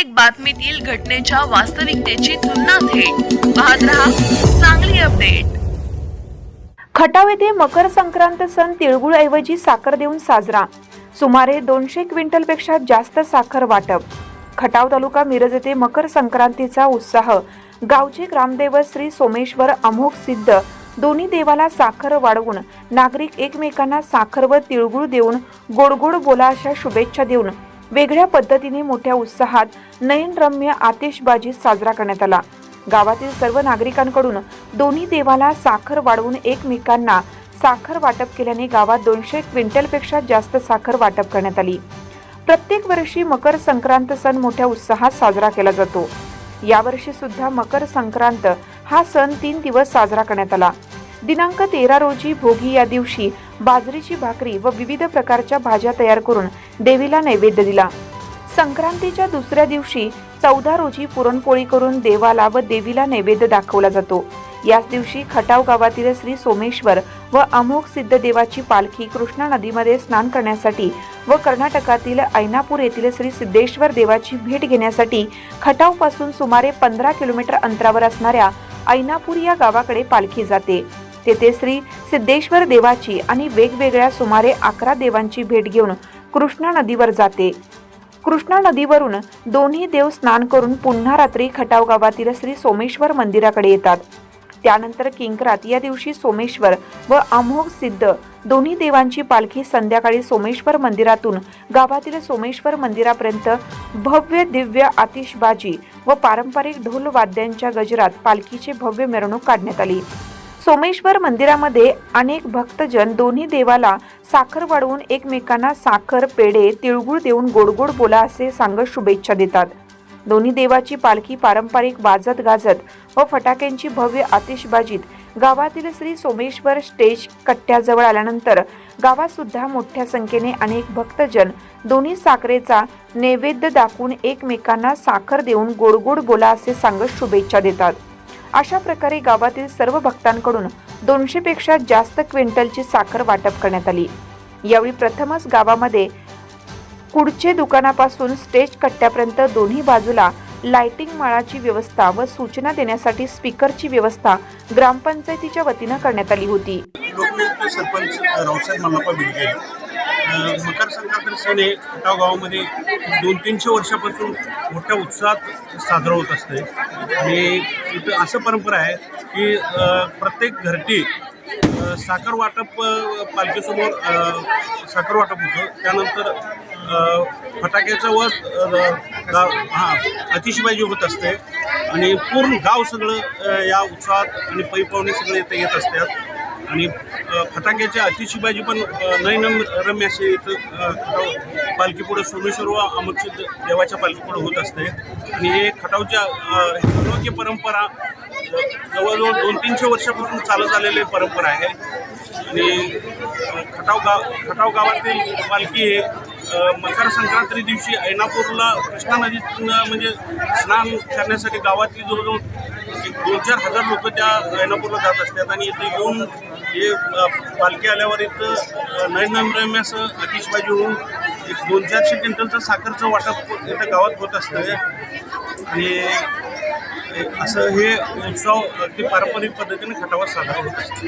प्रत्येक बातमीतील घटनेच्या वास्तविकतेची तुलना थेट. पाहत रहा चांगली अपडेट. खटाव येथे मकर संक्रांत सण तिळगुळऐवजी साखर देऊन साजरा. सुमारे दोनशे क्विंटलपेक्षा जास्त साखर वाटप. खटाव तालुका मिरज येथे मकर संक्रांतीचा उत्साह. गावचे ग्रामदैवत श्री सोमेश्वर अमोघ सिद्ध दोन्ही देवाला साखर वाढवून नागरिक एकमेकांना साखर व तिळगुळ देऊन गोडगोड बोला अशा शुभेच्छा देऊन वेगळ्या पद्धतीने मोठ्या उत्साहात नयनरम्य आतिषबाजी साजरा करण्यात आला. गावातील सर्व नागरिकांकडून दोन्ही देवाला साखर वाढवून एकमेकांना साखर वाटप केल्याने गावात दोनशे क्विंटलपेक्षा जास्त साखर वाटप करण्यात आली. प्रत्येक वर्षी मकर संक्रांत सण मोठ्या उत्साहात साजरा केला जातो. यावर्षी सुद्धा मकर संक्रांत हा सण तीन दिवस साजरा करण्यात आला. दिनांक तेरा रोजी भोगी या दिवशी बाजरीची भाकरी व विविध प्रकारच्या भाज्या तयार करून देवीला नैवेद्य दिला. संक्रांतीच्या दुसऱ्या दिवशी चौदा रोजी पुरणपोळी करून देवाला व देवीला नैवेद्य दाखवला जातो. याच दिवशी खटाव गावातील श्री सोमेश्वर व अमोघ सिद्ध देवाची पालखी कृष्णा नदीमध्ये स्नान करण्यासाठी व कर्नाटकातील ऐनापूर येथील श्री सिद्धेश्वर देवाची भेट घेण्यासाठी खटावपासून सुमारे पंधरा किलोमीटर अंतरावर असणाऱ्या ऐनापूर या गावाकडे पालखी जाते. तेथे श्री सिद्धेश्वर देवाची आणि वेगवेगळ्या सुमारे अकरा देवांची भेट घेऊन कृष्णा नदीवर जाते. कृष्णा नदीवरून दोन्ही देव स्नान करून पुन्हा रात्री खटाव गावातील श्री सोमेश्वर मंदिराकडे येतात. त्यानंतर किंकरात या दिवशी सोमेश्वर व अमोघ सिद्ध दोन्ही देवांची पालखी संध्याकाळी सोमेश्वर मंदिरातून गावातील सोमेश्वर मंदिरापर्यंत भव्य दिव्य आतिषबाजी व पारंपरिक ढोल वाद्यांच्या गजरात पालखीची भव्य मिरवणूक काढण्यात आली. सोमेश्वर मंदिरामध्ये अनेक भक्तजन दोन्ही देवाला साखर वाढवून एकमेकांना साखर पेढे तिळगुळ देऊन गोडगोड बोला असे सांगत शुभेच्छा देतात. दोन्ही देवाची पालखी पारंपरिक वाजत गाजत व फटाक्यांची भव्य आतिषबाजीत गावातील श्री सोमेश्वर स्टेज कट्ट्याजवळ आल्यानंतर गावात सुद्धा मोठ्या संख्येने अनेक भक्तजन दोन्ही साखरेचा नैवेद्य दाखवून एकमेकांना साखर देऊन गोडगोड बोला असे सांगत शुभेच्छा देतात. अशा प्रकारे गावातील सर्व भक्तांकडून दोनशे पेक्षा जास्त क्विंटलची साखर वाटप करण्यात आली. यावेळी प्रथमच गावामध्ये कुडचे दुकानापासून स्टेज कट्ट्यापर्यंत दोन्ही बाजूला लाइटिंग माळाची व्यवस्था व सूचना देण्यासाठी स्पीकरची व्यवस्था ग्रामपंचायतीच्या वतीनं करण्यात आली होती. मकर संक्रांत सण हे खटाव गावामध्ये दोन तीनशे वर्षापासून मोठ्या उत्साहात साजरा होत असते. आणि इथं असं परंपरा आहे की प्रत्येक घरटी साखर वाटप पालखीसमोर साखर वाटप होतं. त्यानंतर फटाक्याचं व हां अतिशबाजी होत असते. आणि पूर्ण गाव सगळं या उत्साहात आणि पै पाहुणे सगळे इथे येत असतात. आणि फटाक्याच्या अतिशिबाजी पण अ, नयनम रम्य असे इथं खटाव पालखीपुढं सोमेश्वर व अमोक्षित देवाच्या पालखीपुढं होत असते. आणि हे खटावच्या अ, खटावची परंपरा जवळजवळ दोन तीनशे वर्षापासून चालत आलेली परंपरा आहे. आणि खटाव गाव खटाव गावातील पालखी हे मकर संक्रांती दिवशी ऐनापूरला कृष्णा नदीत म्हणजे स्नान करण्यासाठी गावातली जवळजवळ एक दोन चार हजार लोक त्या ऐनापूरला जात असतात. आणि इथे येऊन हे पालखी आल्यावर इथं अ, नयनरम्य असं आतिषबाजी होऊन एक दोन चारशे क्विंटलचं साखरचं वाटप इथं गावात होत असतं. आणि असं हे उत्सव अगदी पारंपरिक पद्धतीने खटावर साजरा होत असतो.